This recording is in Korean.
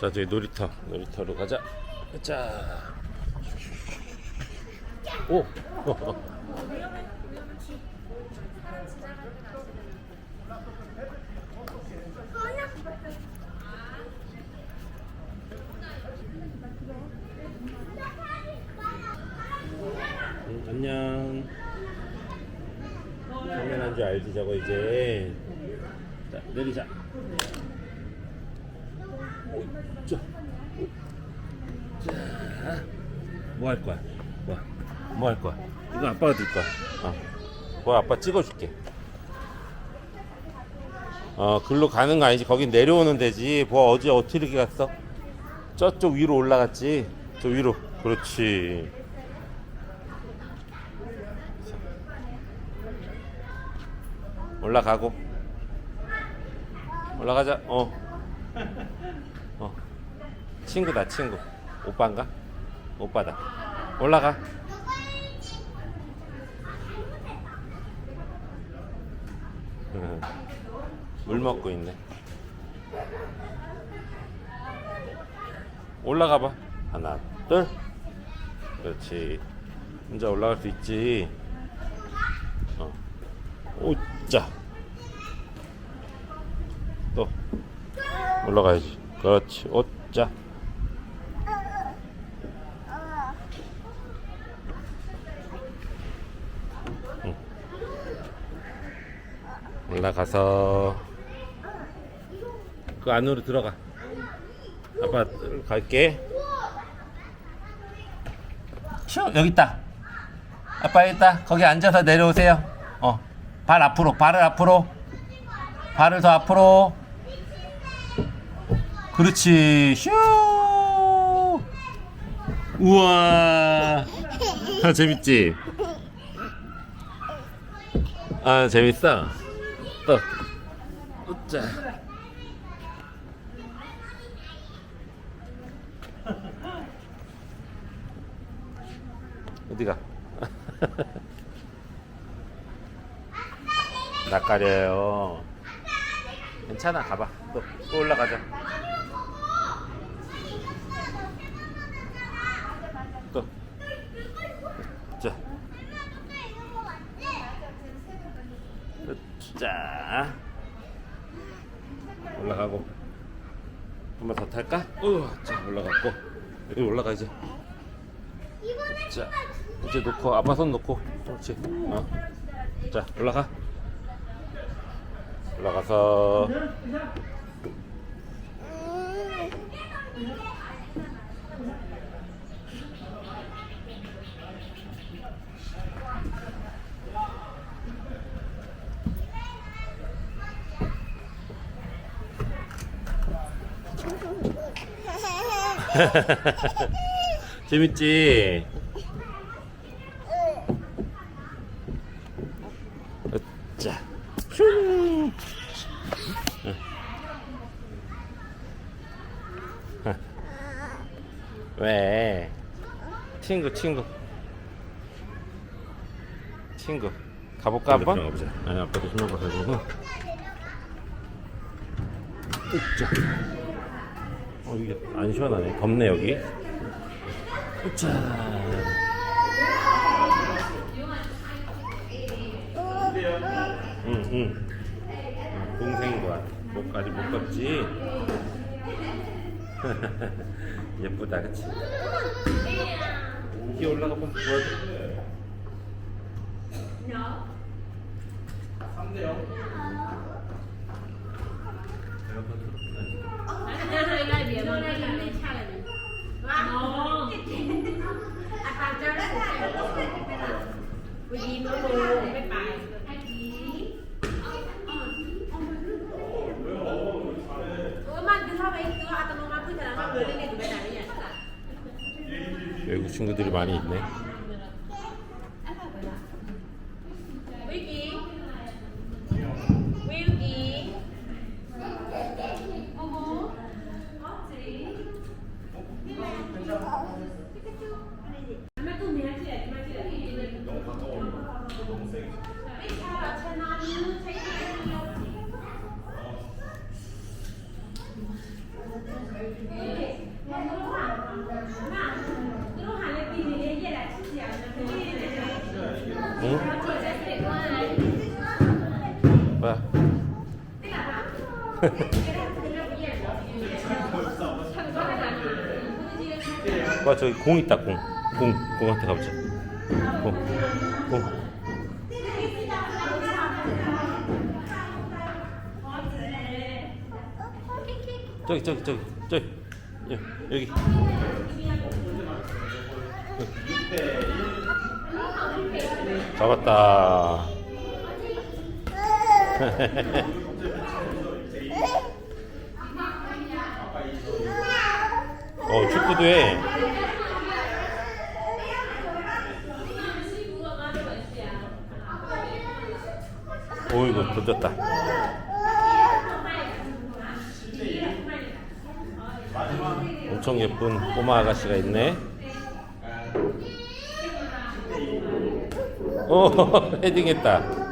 자 저기 놀이터 놀이터로 가자. 자. 오! 응, 안녕. 당연한 줄 알지 저거 이제. 자 내리자. 오, 자, 오. 자, 뭐 할 거야? 뭐, 뭐 할 거야? 이거 아빠가 들 거야. 어, 뭐 아빠 찍어줄게. 어, 글로 가는 거 아니지? 거긴 내려오는 데지. 뭐 어제 어떻게 갔어? 저쪽 위로 올라갔지. 저 위로. 그렇지. 올라가고. 올라가자. 어. 어. 친구다, 친구. 오빠인가? 오빠다. 올라가. 응. 물 먹고 있네. 올라가 봐. 하나, 둘. 그렇지. 혼자 올라갈 수 있지. 어. 오자. 또 올라가야지. 그렇지. 오자. 올라가서 그 안으로 들어가. 아빠 갈게. 슈 여기 있다. 아빠 여기 있다. 거기 앉아서 내려오세요. 어. 발 앞으로. 발을 앞으로. 발을 더 앞으로. 그렇지. 슈. 우와. 아, 재밌지? 아, 재밌어. 또. 웃자. 어디가? 낯가려요. 괜찮아, 가봐. 또, 또 올라가자. 또. 자. 자. 올라가고. 한번 더 탈까? 어, 자, 올라갔고. 여기 올라가 이제. 자, 이제 놓고 아빠 손 놓고. 그렇지. 어. 자, 올라가. 올라가서 재밌지? 자, 슝. 왜? 친구, 친구. 친구. 가볼까 한번? 아니 아빠도 신어봐가지고. 으쌰. 어 이게 안 시원하네. 덥네 여기. 자. 응, 응. 동생과 목까지 못 걷지. 예쁘다, 그치? 여기 올라가 봐. 보여줘. hai gai biển mà nó lên 외국 친구들이 많이 있네. 위기. 위기. 어머. 엄마 또 내야지. 엄마 지금 너무 가까워. 이 차라 채널 채널 응? 뭐야? 와 저기 공 있다 공. 공 공한테 가보자. 공. 공. 저기 저기 저기 저기 여- 여기. 잡았다. 어 축구도 해. 오이고 던졌다. 엄청 예쁜 꼬마 아가씨가 있네. 오 헤딩했다.